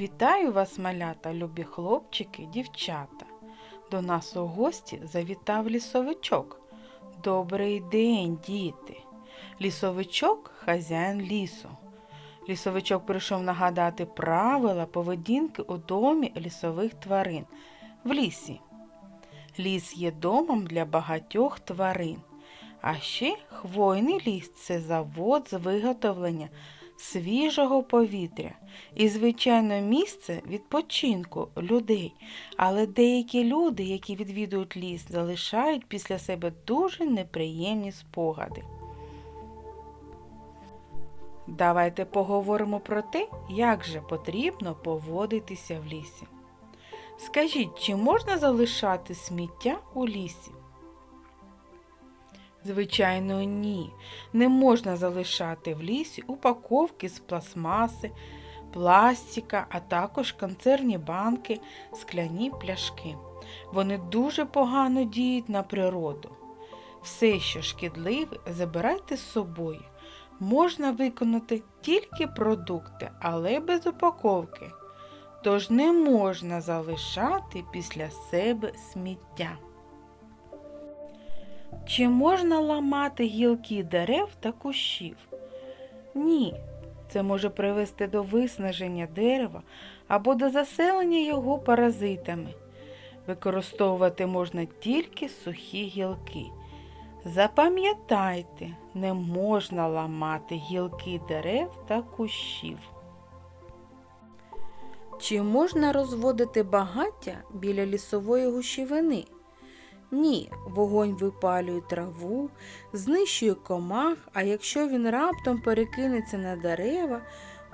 Вітаю вас, малята, любі хлопчики, дівчата. До нас у гості завітав лісовичок. Добрий день, діти. Лісовичок хазяїн лісу. Лісовичок прийшов нагадати правила поведінки у домі лісових тварин в лісі. Ліс є домом для багатьох тварин. А ще хвойний ліс це завод з виготовлення свіжого повітря і, звичайно, місце відпочинку людей. Але деякі люди, які відвідують ліс, залишають після себе дуже неприємні спогади. Давайте поговоримо про те, як же потрібно поводитися в лісі. Скажіть, чи можна залишати сміття у лісі? Звичайно, ні. Не можна залишати в лісі упаковки з пластмаси, пластика, а також концерні банки, скляні пляшки. Вони дуже погано діють на природу. Все, що шкідливе, забирайте з собою. Можна виконати тільки продукти, але без упаковки. Тож не можна залишати після себе сміття. Чи можна ламати гілки дерев та кущів? Ні, це може привести до виснаження дерева або до заселення його паразитами. Використовувати можна тільки сухі гілки. Запам'ятайте, не можна ламати гілки дерев та кущів. Чи можна розводити багаття біля лісової гущівини? Ні, вогонь випалює траву, знищує комах, а якщо він раптом перекинеться на дерева,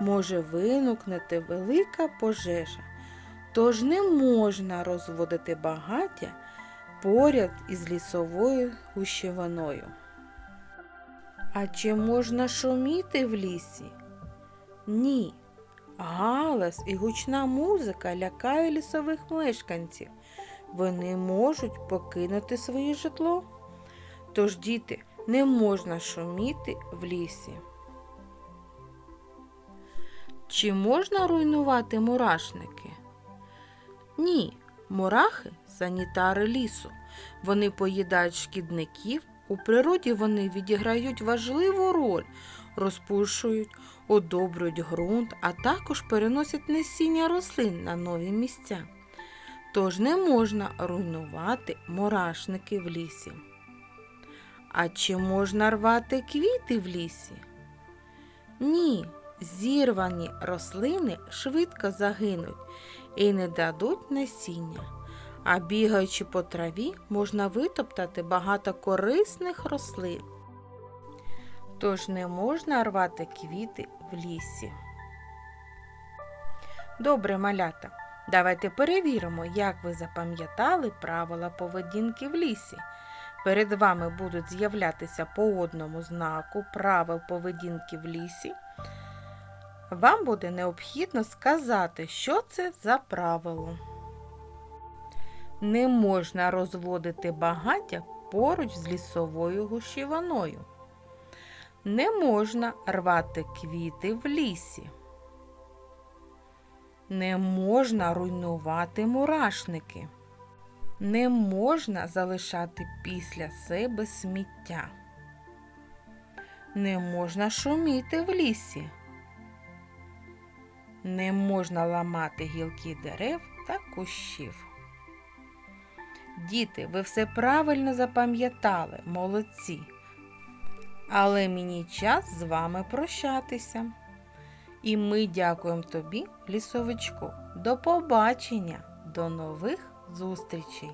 може виникнути велика пожежа. Тож не можна розводити багаття поряд із лісовою гущевиною. А чи можна шуміти в лісі? Ні. Галас і гучна музика лякає лісових мешканців вони можуть покинути своє житло. Тож, діти, не можна шуміти в лісі. Чи можна руйнувати мурашники? Ні, мурахи санітари лісу. Вони поїдають шкідників. У природі вони відіграють важливу роль, розпушують, одобрюють ґрунт, а також переносять насіння рослин на нові місця. Тож не можна руйнувати мурашники в лісі. А чи можна рвати квіти в лісі? Ні, зірвані рослини швидко загинуть і не дадуть насіння. А бігаючи по траві, можна витоптати багато корисних рослин. Тож не можна рвати квіти в лісі. Добре, малята. Давайте перевіримо, як ви запам'ятали правила поведінки в лісі. Перед вами будуть з'являтися по одному знаку правил поведінки в лісі. Вам буде необхідно сказати, що це за правило. Не можна розводити багаття поруч з лісовою гущіваною. Не можна рвати квіти в лісі. Не можна руйнувати мурашники. Не можна залишати після себе сміття. Не можна шуміти в лісі. Не можна ламати гілки дерев та кущів. Діти, ви все правильно запам'ятали, молодці. Але мені час з вами прощатися. І ми дякуємо тобі, лісовичку. До побачення, до нових зустрічей!